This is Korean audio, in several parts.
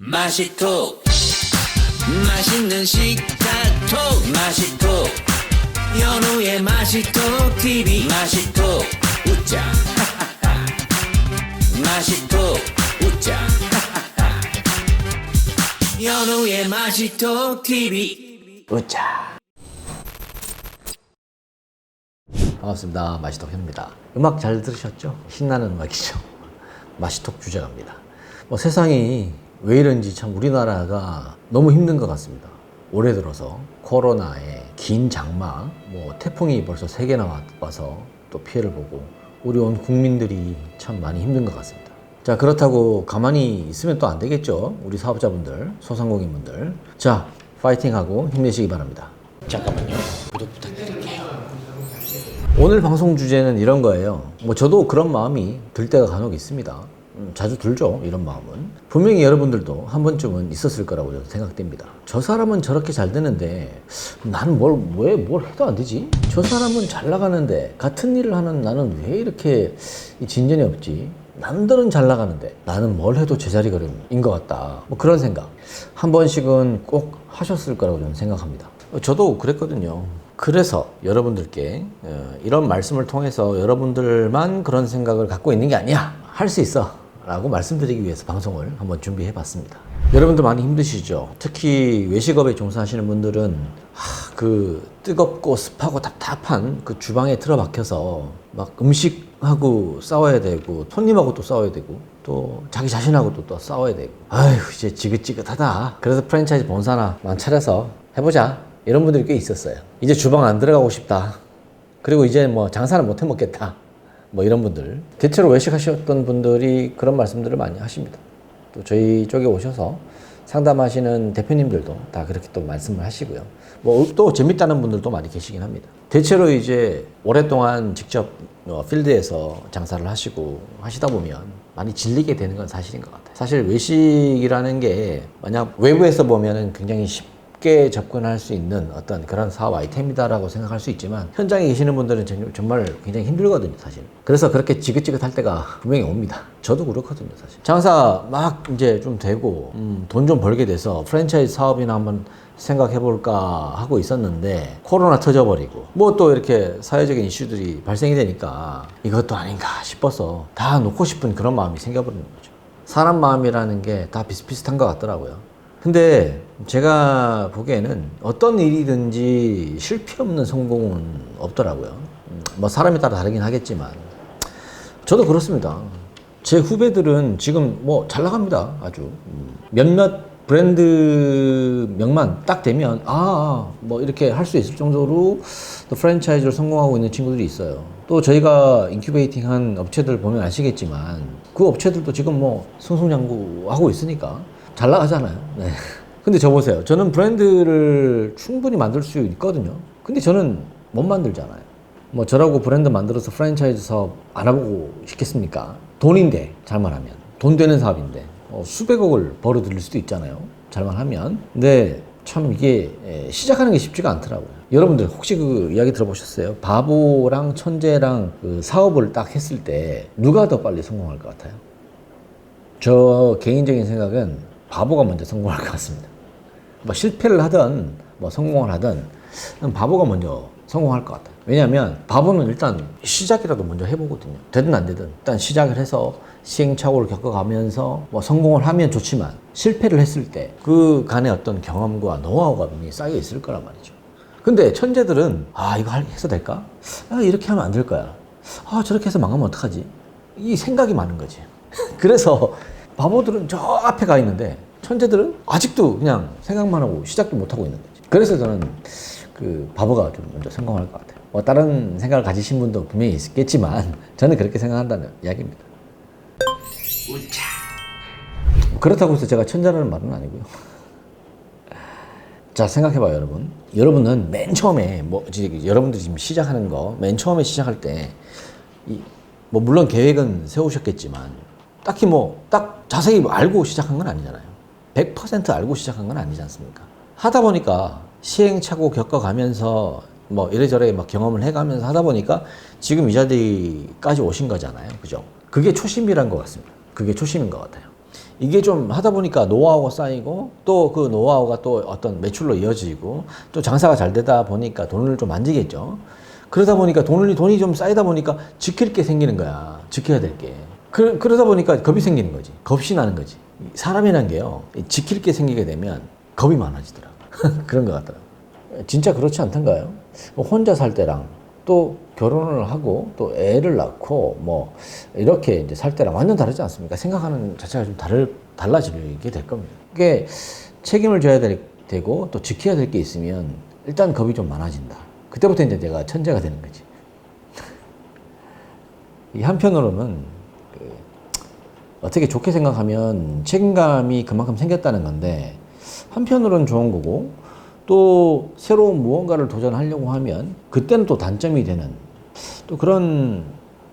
맛있톡 맛있는 식자톡 맛있톡 연우의 맛있톡 TV 맛있톡 웃자 맛있톡 웃자 연우의 맛있톡 TV 웃자 반갑습니다. 마시톡 현입니다. 음악 잘 들으셨죠? 신나는 음악이죠. 마시톡 주제가입니다. 뭐 세상이 왜 이런지 참 우리나라가 너무 힘든 것 같습니다. 올해 들어서 코로나에 긴 장마, 뭐 태풍이 벌써 세 개나 와서 또 피해를 보고 우리 온 국민들이 참 많이 힘든 것 같습니다. 자 그렇다고 가만히 있으면 또 안 되겠죠. 우리 사업자분들, 소상공인분들. 자 파이팅하고 힘내시기 바랍니다. 잠깐만요. 구독 부탁드릴게요. 오늘 방송 주제는 이런 거예요. 뭐 저도 그런 마음이 들 때가 간혹 있습니다. 음, 자주 들죠. 이런 마음은. 분명히 여러분들도 한 번쯤은 있었을 거라고 저는 생각됩니다. 저 사람은 저렇게 잘 되는데 나는 뭘, 왜, 뭘 해도 안 되지? 저 사람은 잘 나가는데 같은 일을 하는 나는 왜 이렇게 이 진전이 없지? 남들은 잘 나가는데 나는 뭘 해도 제자리 걸음인 것 같다. 뭐 그런 생각. 한 번씩은 꼭 하셨을 거라고 저는 생각합니다. 어, 저도 그랬거든요. 그래서 여러분들께 어, 이런 말씀을 통해서 여러분들만 그런 생각을 갖고 있는 게 아니야. 할 수 있어. 라고 말씀드리기 위해서 방송을 한번 준비해 봤습니다. 여러분들 많이 힘드시죠? 특히 외식업에 종사하시는 분들은 하, 그 뜨겁고 습하고 답답한 그 주방에 틀어박혀서 막 음식하고 싸워야 되고 손님하고 또 싸워야 되고 또 자기 자신하고 또, 또 싸워야 되고 아휴 이제 지긋지긋하다. 그래서 프랜차이즈 본사나 만 차려서 해보자. 이런 분들이 꽤 있었어요. 이제 주방 안 들어가고 싶다. 그리고 이제 뭐 장사는 못 해먹겠다. 뭐 이런 분들. 대체로 외식하셨던 분들이 그런 말씀들을 많이 하십니다. 또 저희 쪽에 오셔서 상담하시는 대표님들도 다 그렇게 또 말씀을 하시고요. 뭐 또 재밌다는 분들도 많이 계시긴 합니다. 대체로 이제 오랫동안 직접 어, 필드에서 장사를 하시고 하시다 보면 많이 질리게 되는 건 사실인 것 같아요. 사실 외식이라는 게 만약 외부에서 보면은 굉장히 쉽 게 접근할 수 있는 어떤 그런 사업 아이템이다라고 생각할 수 있지만 현장에 계시는 분들은 정- 정말 굉장히 힘들거든요, 사실. 그래서 그렇게 지긋지긋할 때가 분명히 옵니다. 저도 그렇거든요, 사실. 장사 막 이제 좀 되고 음, 돈좀 벌게 돼서 프랜차이즈 사업이나 한번 생각해 볼까 하고 있었는데 코로나 터져버리고 뭐 또 이렇게 사회적인 이슈들이 발생이 되니까 이것도 아닌가 싶어서 다 놓고 싶은 그런 마음이 생겨버리는 거죠. 사람 마음이라는 게 다 비슷비슷한 것 같더라고요. 근데 제가 보기에는 어떤 일이든지 실패 없는 성공은 없더라고요. 음, 뭐 사람에 따라 다르긴 하겠지만 저도 그렇습니다. 제 후배들은 지금 뭐 잘 나갑니다. 아주 음, 몇몇 브랜드 명만 딱 되면 아 뭐 이렇게 할 수 있을 정도로 또 프랜차이즈를 성공하고 있는 친구들이 있어요. 또 저희가 인큐베이팅한 업체들 보면 아시겠지만 그 업체들도 지금 뭐 승승장구하고 있으니까 잘 나가잖아요. 네. 근데 저 보세요. 저는 브랜드를 충분히 만들 수 있거든요. 근데 저는 못 만들잖아요. 뭐 저라고 브랜드 만들어서 프랜차이즈 사업 안 해보고 싶겠습니까? 돈인데 잘만 하면 돈 되는 사업인데 어, 수백억을 벌어들일 수도 있잖아요. 잘만 하면. 근데 참 이게 에, 시작하는 게 쉽지가 않더라고요. 여러분들 혹시 그 이야기 들어보셨어요? 바보랑 천재랑 그 사업을 딱 했을 때 누가 더 빨리 성공할 것 같아요? 저 개인적인 생각은 바보가 먼저 성공할 것 같습니다. 뭐 실패를 하든 뭐 성공을 하든 바보가 먼저 성공할 것 같아요. 왜냐하면 바보는 일단 시작이라도 먼저 해보거든요. 되든 안 되든 일단 시작을 해서 시행착오를 겪어가면서 뭐 성공을 하면 좋지만 실패를 했을 때 그 간의 어떤 경험과 노하우가 분명히 쌓여 있을 거란 말이죠. 근데 천재들은 아 이거 할- 해서 될까? 아 이렇게 하면 안 될 거야. 아 저렇게 해서 망하면 어떡하지? 이 생각이 많은 거지. 그래서 바보들은 저 앞에 가 있는데 천재들은 아직도 그냥 생각만 하고 시작도 못 하고 있는 거지. 그래서 저는 그 바보가 좀 먼저 성공할 것 같아요. 뭐 다른 생각을 가지신 분도 분명히 있겠지만 저는 그렇게 생각한다는 이야기입니다. 그렇다고 해서 제가 천재라는 말은 아니고요. 자 생각해봐요 여러분 여러분은 맨 처음에 뭐 여러분들이 지금 시작하는 거 맨 처음에 시작할 때뭐 물론 계획은 세우셨겠지만 딱히 뭐 딱 자세히 뭐 알고 시작한 건 아니잖아요 100% 알고 시작한 건 아니지 않습니까 하다 보니까 시행착오 겪어가면서 뭐 이래저래 막 경험을 해가면서 하다 보니까 지금 이 자리까지 오신 거잖아요 그죠 그게 초심이란 것 같습니다 그게 초심인 것 같아요 이게 좀 하다 보니까 노하우가 쌓이고 또 그 노하우가 또 어떤 매출로 이어지고 또 장사가 잘 되다 보니까 돈을 좀 만지겠죠. 그러다 보니까 돈이 돈이 좀 쌓이다 보니까 지킬 게 생기는 거야. 지켜야 될 게. 그, 그러다 보니까 겁이 생기는 거지. 겁이 나는 거지. 사람이란 게요. 이 지킬 게 생기게 되면 겁이 많아지더라. 그런 것 같더라고. 진짜 그렇지 않던가요? 뭐 혼자 살 때랑 또 결혼을 하고 또 애를 낳고 뭐 이렇게 이제 살 때랑 완전 다르지 않습니까? 생각하는 자체가 좀 다를, 달라지게 될 겁니다. 그게 책임을 져야 될, 되고 또 지켜야 될 게 있으면 일단 겁이 좀 많아진다. 그때부터 이제 내가 천재가 되는 거지. 이 한편으로는 그 어떻게 좋게 생각하면 책임감이 그만큼 생겼다는 건데 한편으로는 좋은 거고 또 새로운 무언가를 도전하려고 하면 그때는 또 단점이 되는 또 그런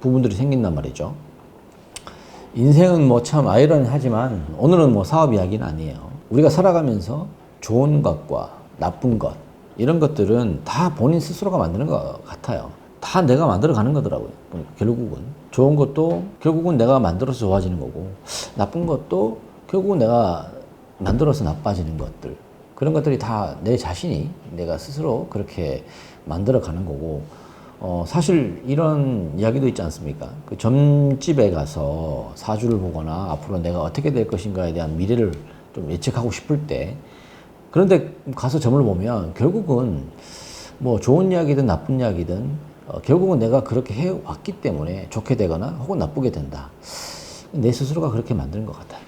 부분들이 생긴단 말이죠. 인생은 뭐 참 아이러니하지만 오늘은 뭐 사업 이야기는 아니에요. 우리가 살아가면서 좋은 것과 나쁜 것 이런 것들은 다 본인 스스로가 만드는 것 같아요. 다 내가 만들어 가는 거더라고요. 결국은 좋은 것도 결국은 내가 만들어서 좋아지는 거고 나쁜 것도 결국은 내가 만들어서 나빠지는 것들 그런 것들이 다 내 자신이 내가 스스로 그렇게 만들어 가는 거고 어, 사실 이런 이야기도 있지 않습니까? 그 점집에 가서 사주를 보거나 앞으로 내가 어떻게 될 것인가에 대한 미래를 좀 예측하고 싶을 때 그런데 가서 점을 보면 결국은 뭐 좋은 이야기든 나쁜 이야기든 어, 결국은 내가 그렇게 해왔기 때문에 좋게 되거나 혹은 나쁘게 된다. 내 스스로가 그렇게 만드는 것 같아요.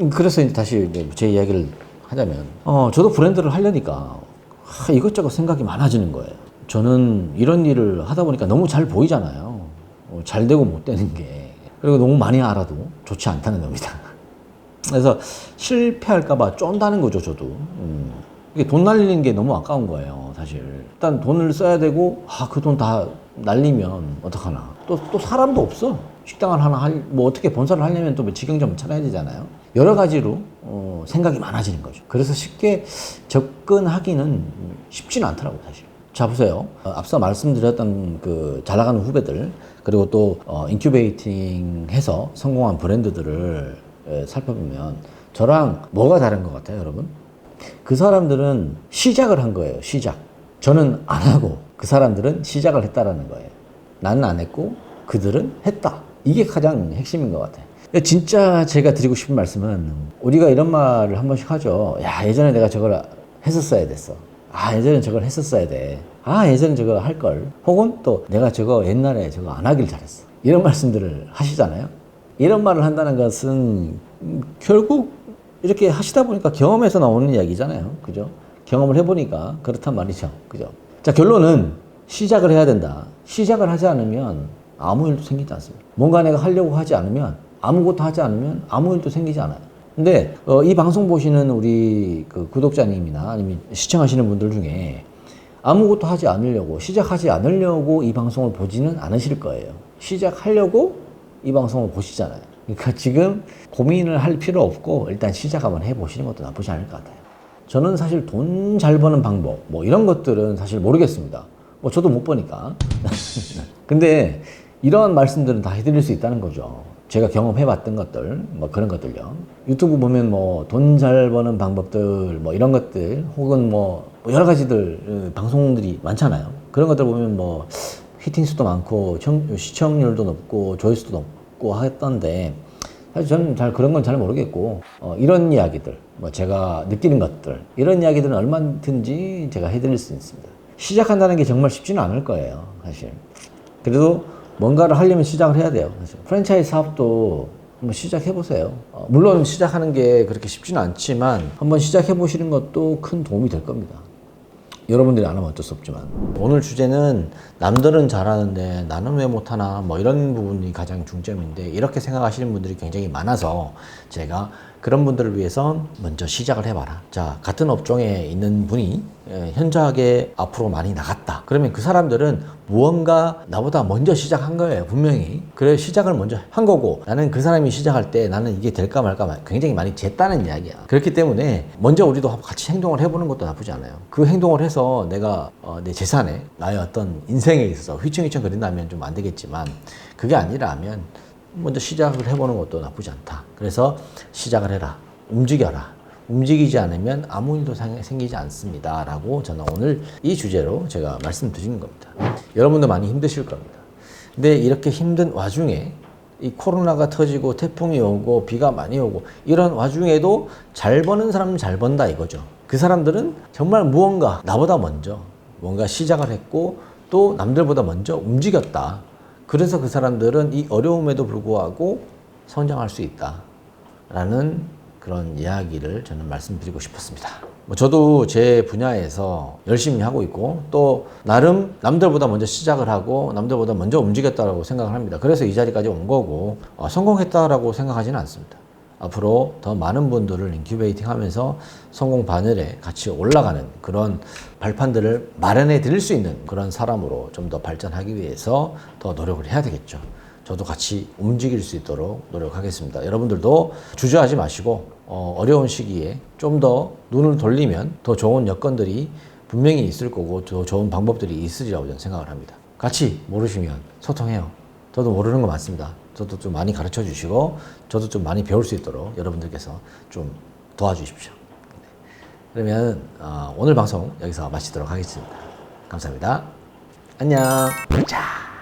음, 그래서 이제 다시 이제 제 이야기를 하자면, 어, 저도 브랜드를 하려니까 하, 이것저것 생각이 많아지는 거예요. 저는 이런 일을 하다 보니까 너무 잘 보이잖아요. 어, 잘 되고 못 되는 게. 그리고 너무 많이 알아도 좋지 않다는 겁니다. 그래서 실패할까봐 쫀다는 거죠, 저도. 음. 이게 돈 날리는 게 너무 아까운 거예요, 사실. 일단 돈을 써야 되고, 아, 그 돈 다 날리면 어떡하나. 또, 또 사람도 없어. 식당을 하나 할, 뭐 어떻게 본사를 하려면 또뭐 직영점 차려야 되잖아요. 여러 가지로, 어, 생각이 많아지는 거죠. 그래서 쉽게 접근하기는 쉽지는 않더라고요, 사실. 자, 보세요. 어, 앞서 말씀드렸던 그 잘 나가는 후배들, 그리고 또, 어, 인큐베이팅 해서 성공한 브랜드들을 에, 살펴보면 저랑 뭐가 다른 것 같아요, 여러분? 그 사람들은 시작을 한 거예요, 시작. 저는 안 하고 그 사람들은 시작을 했다라는 거예요. 나는 안 했고 그들은 했다. 이게 가장 핵심인 것 같아요. 진짜 제가 드리고 싶은 말씀은 우리가 이런 말을 한 번씩 하죠. 야, 예전에 내가 저걸 했었어야 됐어. 아, 예전에 저걸 했었어야 돼. 아, 예전에 저거 할 걸. 혹은 또 내가 저거 옛날에 저거 안 하길 잘했어. 이런 말씀들을 하시잖아요. 이런 말을 한다는 것은 음, 결국 이렇게 하시다 보니까 경험에서 나오는 이야기잖아요. 그죠? 경험을 해보니까 그렇단 말이죠. 그죠? 자, 결론은 시작을 해야 된다. 시작을 하지 않으면 아무 일도 생기지 않습니다. 뭔가 내가 하려고 하지 않으면 아무것도 하지 않으면 아무 일도 생기지 않아요. 근데 어, 이 방송 보시는 우리 그 구독자님이나 아니면 시청하시는 분들 중에 아무것도 하지 않으려고 시작하지 않으려고 이 방송을 보지는 않으실 거예요. 시작하려고 이 방송을 보시잖아요. 그러니까 지금 고민을 할 필요 없고 일단 시작 한번 해보시는 것도 나쁘지 않을 것 같아요. 저는 사실 돈 잘 버는 방법 뭐 이런 것들은 사실 모르겠습니다. 뭐 저도 못 보니까. 근데 이러한 말씀들은 다 해드릴 수 있다는 거죠. 제가 경험해봤던 것들, 뭐 그런 것들요. 유튜브 보면 뭐 돈 잘 버는 방법들, 뭐 이런 것들, 혹은 뭐 여러 가지들 어, 방송들이 많잖아요. 그런 것들 보면 뭐 히팅 수도 많고 청- 시청률도 높고 조회수도 높고 했던데 사실 저는 잘 그런 건 잘 모르겠고 어, 이런 이야기들, 뭐 제가 느끼는 것들 이런 이야기들은 얼마든지 제가 해드릴 수 있습니다. 시작한다는 게 정말 쉽지는 않을 거예요, 사실. 그래도 뭔가를 하려면 시작을 해야 돼요. 사실. 프랜차이즈 사업도 한번 시작해 보세요. 어, 물론 시작하는 게 그렇게 쉽지는 않지만 한번 시작해 보시는 것도 큰 도움이 될 겁니다. 여러분들이 안 하면 어쩔 수 없지만 오늘 주제는 남들은 잘하는데 나는 왜 못하나 뭐 이런 부분이 가장 중점인데 이렇게 생각하시는 분들이 굉장히 많아서 제가 그런 분들을 위해서 먼저 시작을 해봐라. 자 같은 업종에 있는 분이 예, 현저하게 앞으로 많이 나갔다. 그러면 그 사람들은 무언가 나보다 먼저 시작한 거예요. 분명히. 그래 시작을 먼저 한 거고 나는 그 사람이 시작할 때 나는 이게 될까 말까 굉장히 많이 쟀다는 이야기야. 그렇기 때문에 먼저 우리도 같이 행동을 해보는 것도 나쁘지 않아요. 그 행동을 해서 내가 어, 내 재산에 나의 어떤 인생에 있어서 휘청휘청 거린다면 좀 안 되겠지만 그게 아니라면 먼저 시작을 해보는 것도 나쁘지 않다. 그래서 시작을 해라. 움직여라. 움직이지 않으면 아무 일도 상- 생기지 않습니다. 라고 저는 오늘 이 주제로 제가 말씀드리는 겁니다. 여러분도 많이 힘드실 겁니다. 근데 이렇게 힘든 와중에 이 코로나가 터지고 태풍이 오고 비가 많이 오고 이런 와중에도 잘 버는 사람은 잘 번다 이거죠. 그 사람들은 정말 무언가 나보다 먼저 뭔가 시작을 했고 또 남들보다 먼저 움직였다. 그래서 그 사람들은 이 어려움에도 불구하고 성장할 수 있다. 라는 그런 이야기를 저는 말씀드리고 싶었습니다. 뭐 저도 제 분야에서 열심히 하고 있고 또 나름 남들보다 먼저 시작을 하고 남들보다 먼저 움직였다고 생각을 합니다. 그래서 이 자리까지 온 거고 어, 성공했다라고 생각하지는 않습니다. 앞으로 더 많은 분들을 인큐베이팅 하면서 성공 바늘에 같이 올라가는 그런 발판들을 마련해 드릴 수 있는 그런 사람으로 좀 더 발전하기 위해서 더 노력을 해야 되겠죠. 저도 같이 움직일 수 있도록 노력하겠습니다. 여러분들도 주저하지 마시고 어, 어려운 시기에 좀 더 눈을 돌리면 더 좋은 여건들이 분명히 있을 거고 더 좋은 방법들이 있으리라고 저는 생각을 합니다. 같이 모르시면 소통해요. 저도 모르는 거 많습니다. 저도 좀 많이 가르쳐 주시고 저도 좀 많이 배울 수 있도록 여러분들께서 좀 도와주십시오. 네. 그러면 어, 오늘 방송 여기서 마치도록 하겠습니다. 감사합니다. 안녕. 자.